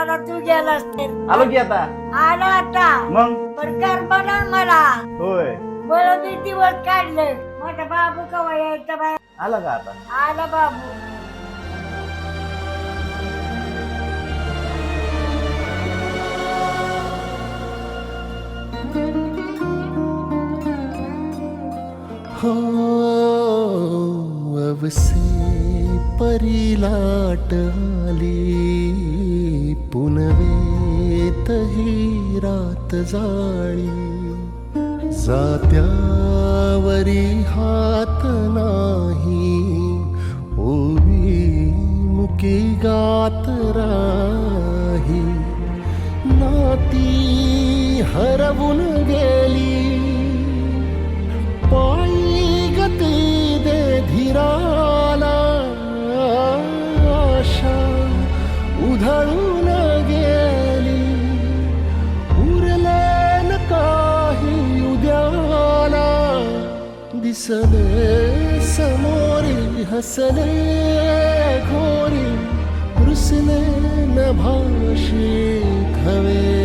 गावाला तू गेलास आलो की आता? आला आता. मग? पण करमना मला. होय. मला मी दिवस काढलं. माझा बाबू कवा यायचा बाय आला का आता? आला बाबू. हो अवसे परिलाट आली पुनवेतही रात जाळी. जात्यावरी हात नाही ओवी मुकी गात राही. नाती हरवून गेली पायी गती दे धीराला आशा. उधळून दिसले समोरी हसले घोरी रुसले न भाषी